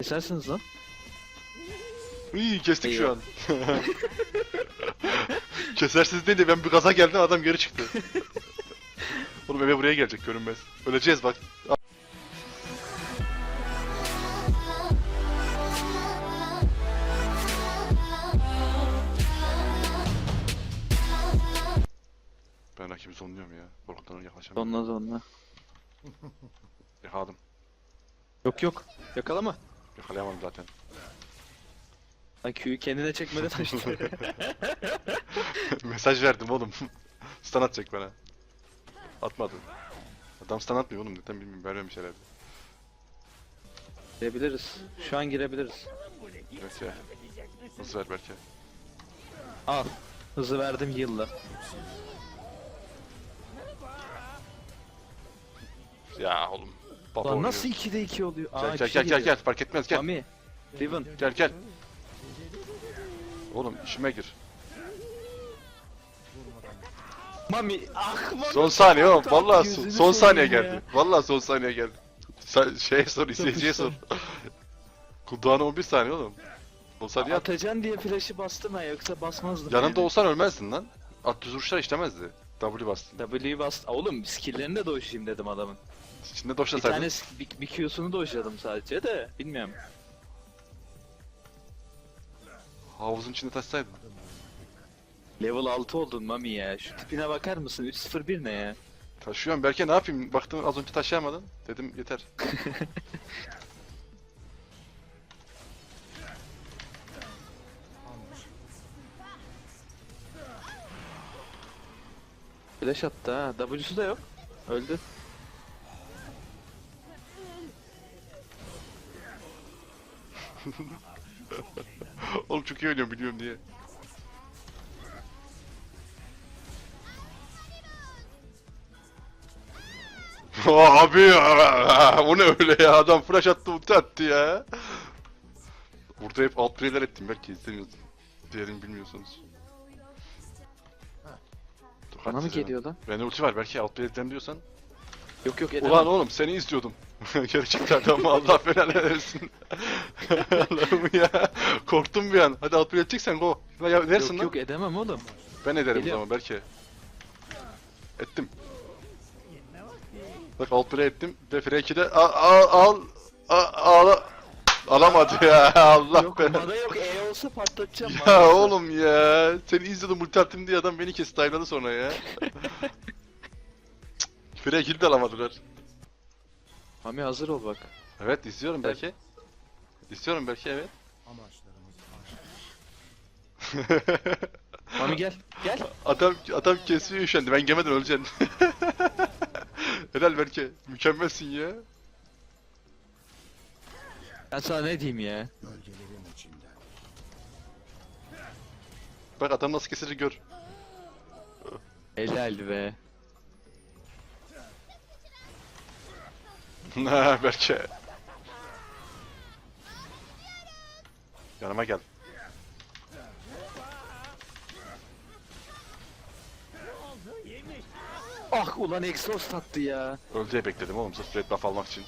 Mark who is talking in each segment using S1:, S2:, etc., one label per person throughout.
S1: Kesersiniz lan.
S2: İyi kestik şu an. Kesersiz değil de ben bir gaza geldim adam geri çıktı. Oğlum eve buraya gelecek görünmez. Öleceğiz bak. Ben rakibi zonluyorum ya. Korkudan yaklaşamıyorum.
S1: Onunla onunla.
S2: Yakaladım.
S1: Yok yok. Yakalama.
S2: Yakalayamadım zaten.
S1: Lan Q'yu kendine çekmeden açtı.
S2: Mesaj verdim oğlum. stun atacak bana. Atmadı. Adam stun atmıyor oğlum neden bilmiyorum vermemiş herhalde.
S1: girebiliriz. Şu an girebiliriz.
S2: Evet ya. Nasıl ver belki?
S1: Al. Hızı verdim yılla.
S2: Ya oğlum. Baba
S1: Lan nasıl 2'de 2 oluyor?
S2: Gel
S1: Aa,
S2: gel
S1: kişi
S2: gel gel
S1: geliyor.
S2: gel fark etmez gel.
S1: Mami. Riven.
S2: Gel gel. Oğlum işime gir.
S1: Mami. Ah Mami.
S2: Son saniye oğlum.
S1: Tamam,
S2: Vallahi son,
S1: gözünü
S2: son saniye
S1: seveyim
S2: geldi. Vallahi son saniye geldi. Sen şeye sor, izleyiciye sor. Kulağına 11 saniye oğlum. O saniye at.
S1: Atacaksın diye flash'ı bastım ha yoksa basmazdım.
S2: Yanında
S1: yani.
S2: olsan ölmezdin lan. At düz vuruşlar işlemezdi. W bastın.
S1: W'yi bas. Oğlum skill'lerini de doşlayayım dedim adamın.
S2: İçinde
S1: Bir
S2: doşlasaydın.
S1: tane bir, bir Q'sunu doşladım sadece de bilmiyorum.
S2: Havuzun içinde taşsaydın.
S1: Level 6 oldun Mami ya. Şu tipine bakar mısın? 301 ne ya?
S2: Taşıyorum. Belki ne yapayım? Baktım az önce taşıyamadın. Dedim yeter.
S1: Flash attı ha. W'su da yok. Öldü.
S2: Oğlum çok iyi oynuyorum biliyorum diye. Abi o ne öyle ya adam flash attı ulti attı ya. Burada hep alt play'ler ettim belki izlemiyorsun. Diğerini bilmiyorsunuz. Dur,
S1: Bana mı geliyor lan?
S2: Bende ulti var belki alt play'den diyorsan.
S1: Yok yok edemem.
S2: Ulan oğlum seni izliyordum. Gerçekten ama Allah belanı versin. Allah'ım ya. Korktum bir an. Hadi alt play edeceksen go. Ya, ya versin
S1: yok
S2: lan.
S1: yok edemem oğlum.
S2: Ben ederim o zaman belki. Ettim. Bak alt play ettim. Ve free de al al al al al alamadı ya Allah
S1: yok
S2: belanı.
S1: bana yok E olsa patlatacağım.
S2: Ya
S1: olsa.
S2: oğlum ya. Seni izliyordum ulti attım diye adam beni kesti time'ladı sonra ya. Free kill de alamadılar.
S1: Mami hazır ol bak.
S2: Evet izliyorum
S1: Evet.
S2: belki. İstiyorum belki evet.
S1: Mami gel. Gel.
S2: adam adam kesiyor üşendi. Ben gemeden öleceğim. Helal belki. Mükemmelsin ya.
S1: Ben sana ne diyeyim ya?
S2: Bak adam nasıl kesici gör.
S1: Helal be.
S2: Belki. Yanıma gel.
S1: Ah ulan exhaust attı ya.
S2: Öl diye bekledim oğlum sırf red buff almak için.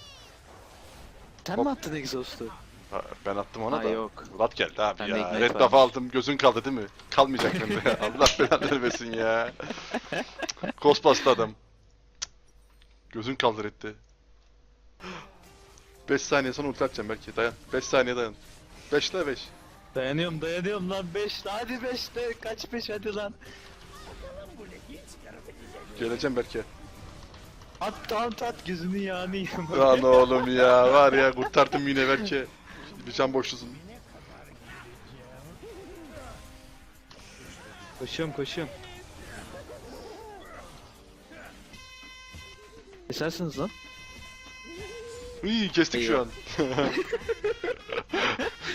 S1: Sen
S2: Hop.
S1: mi attın exhaust'u?
S2: Ha, ben attım ona
S1: Ha,
S2: da.
S1: yok.
S2: Vlad geldi abi
S1: Bende
S2: ya.
S1: ignite
S2: Red buff
S1: varmış.
S2: aldım gözün kaldı değil mi? Kalmayacak bende. Allah belanı vermesin ya. Bastı adam. Gözün kaldı reddi. 5 saniye sonra ulti atacağım belki dayan. 5 saniye dayan. 5 ile 5.
S1: Dayanıyorum dayanıyorum lan 5 hadi 5 de kaç 5 hadi lan.
S2: Geleceğim belki.
S1: At at at gözünü yağını yiyeyim.
S2: Lan oğlum ya var ya kurtardım yine belki. Bir can boşlusun.
S1: Koşuyorum koşuyorum. Kesersiniz lan.
S2: İyi kestik şu an.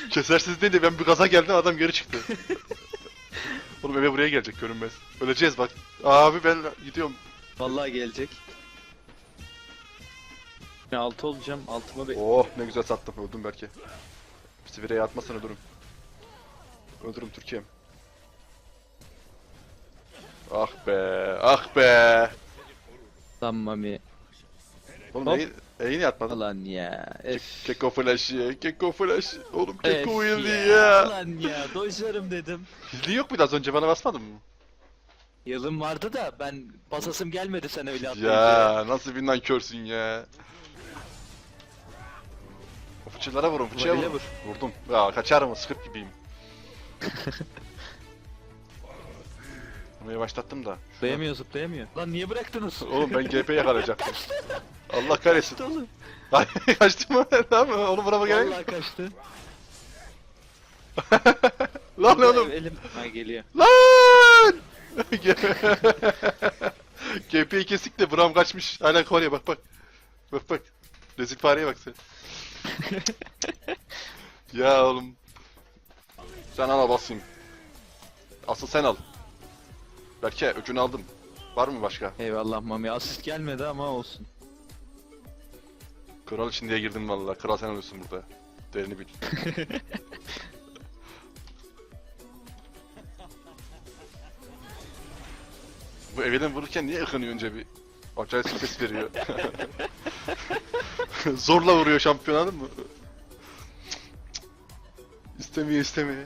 S2: Kesersiz değil de ben bir gaza geldim adam geri çıktı. Oğlum eve buraya gelecek görünmez. Öleceğiz bak. Abi ben gidiyorum.
S1: Vallahi gelecek. Ne 6 olacağım altıma be.
S2: Oh ne güzel sattım öldüm belki. Sivireye atmasın ölürüm. Öldürürüm Türkiye'm. Ah be ah be.
S1: Lan mami.
S2: Oğlum
S1: Hop.
S2: neyi, E yine atmadın.
S1: Ulan ya. Ef.
S2: Keko flash ya. Keko flash. Oğlum Keko uyuldu
S1: ya.
S2: ya.
S1: Ulan ya dojlarım dedim.
S2: Hilli yok muydu az önce bana basmadın mı?
S1: Yılım vardı da ben basasım gelmedi sen öyle atlayınca.
S2: Ya nasıl bir nankörsün ya. O fıçılara vurun fıçıya vurun. Vurdum. Ya kaçar mı? Sıkıp gibiyim. Bunu yavaşlattım da.
S1: Zıplayamıyor zıplayamıyor. Lan niye bıraktınız?
S2: Oğlum ben GP yakalayacaktım. Allah kahretsin.
S1: Kaçtı oğlum.
S2: Kaçtı mı? tamam mı? Onu vurama gerek.
S1: Vallahi kaçtı.
S2: Lan oğlum.
S1: Elim ha, geliyor.
S2: Lan! GP'yi kesik de Bram kaçmış. Hala koruyor bak bak. Bak bak. Rezil fareye bak sen. ya oğlum. Sen al basayım. Asıl sen al. Berke öcünü aldım. Var mı başka?
S1: Eyvallah Mami asist gelmedi ama olsun.
S2: Kral için diye girdim vallahi. Kral sen alıyorsun burada. Değerini bil. Bu evden vururken niye ıkınıyor önce bir? Acayip ses veriyor. Zorla vuruyor şampiyon anladın mı? istemiyor istemiyor.